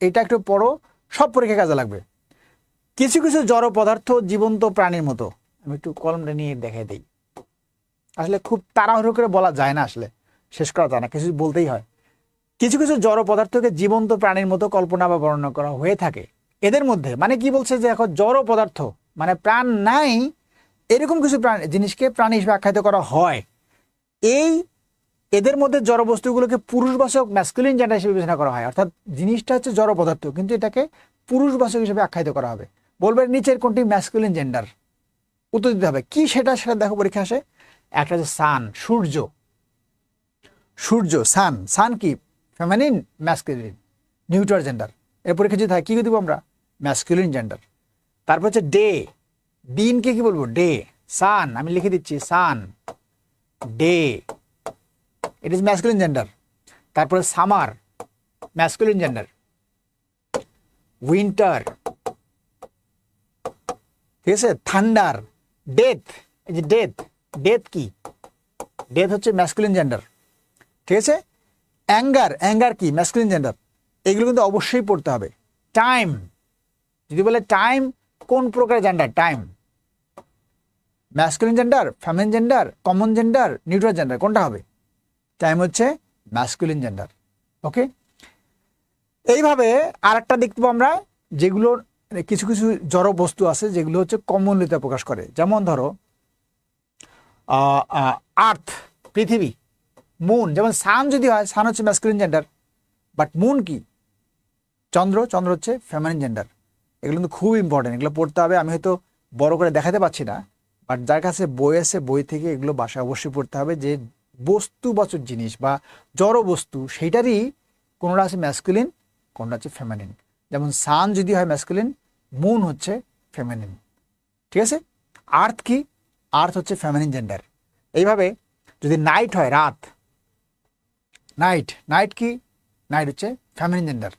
এটা একটু পড়ো, সব পরীক্ষা কাজে লাগবে। কিছু কিছু জড় পদার্থ জীবন্ত প্রাণীর মতো। আমি একটু কলমটা নিয়ে দেখাই দিই। আসলে খুব তাড়াহুড়ো করে বলা যায় না আসলে, শেষ করা যায় না, কিছু বলতেই হয়। কিছু কিছু জড় পদার্থকে জীবন্ত প্রাণীর মতো কল্পনা বা বর্ণনা করা হয়ে থাকে। এদের মধ্যে মানে কি বলছে যে এখন জড় পদার্থ মানে প্রাণ নাই, এরকম কিছু প্রাণ, জিনিসকে প্রাণী হিসেবে আখ্যায়িত করা হয়। এই এদের মধ্যে জড় বস্তুগুলোকে পুরুষবাচক ম্যাসকুলিন জেন্ডার হিসেবে বিবেচনা করা হয়। অর্থাৎ জিনিসটা হচ্ছে জড় পদার্থ, কিন্তু এটাকে পুরুষবাচক হিসেবে আখ্যায়িত করা হবে। বলবে নিচের কোনটি ম্যাসকুলিন জেন্ডার উত্তর দিতে হবে, কি সেটা সেটা দেখো পরীক্ষা আসে। একটা হচ্ছে সান সূর্য। সূর্য সান সান কি? ফেমিনিন ম্যাসকুলিন নিউট্রাল জেন্ডার এর পরীক্ষা যদি থাকে, কি দিব আমরা? ম্যাসকুলিন জেন্ডার তারপর হচ্ছে ডে দিনকে কি বলব? ডে সান আমি লিখে দিচ্ছি sun day it is masculine gender তারপরে সামার ম্যাসকুলিন জেন্ডার উইন্টার ঠিক আছে? থান্ডার ডেথ যে ডেথ ডেথ কি? ডেথ হচ্ছে ম্যাসকুলিন জেন্ডার ঠিক আছে? অ্যাঙ্গার অ্যাঙ্গার কি? ম্যাসকুলিন জেন্ডার এগুলো কিন্তু অবশ্যই পড়তে হবে। টাইম যদি বলে টাইম কোন প্রকার gender time masculine gender feminine gender common gender neutral gender কোনটা হবে? টাইম হচ্ছে ম্যাসকুলিন জেন্ডার ওকে এইভাবে আরেকটা দেখতে পাবো আমরা যেগুলো কিছু কিছু জড় বস্তু আছে, যেগুলো হচ্ছে কমনলিতে প্রকাশ করে। যেমন ধরো আর্থ পৃথিবী মুন যেমন সান যদি হয় সান হচ্ছে ম্যাসকুলিন জেন্ডার বাট মুন কি? চন্দ্র চন্দ্র হচ্ছে ফেমাইন জেন্ডার এগুলো কিন্তু খুব ইম্পর্টেন্ট এগুলো পড়তে হবে, আমি হয়তো বড় করে দেখাতে পারছি না বাট যার কাছে বই আছে, বই থেকে এগুলো বাসায় অবশ্যই পড়তে হবে যে বস্তুবাচক জিনিস বা জড় বস্তু, সেইটারই কোনোটা আছে ম্যাসকুলিন কোনটা আছে ফেমেনিন যেমন সান যদি হয় ম্যাসকুলিন মুন হচ্ছে ফেমেনিন ঠিক আছে? আর্থ কি? আর্থ হচ্ছে ফেমেনিন জেন্ডার এইভাবে যদি নাইট হয়, রাত নাইট নাইট কি? নাইট হচ্ছে ফ্যামিলি জেন্ডার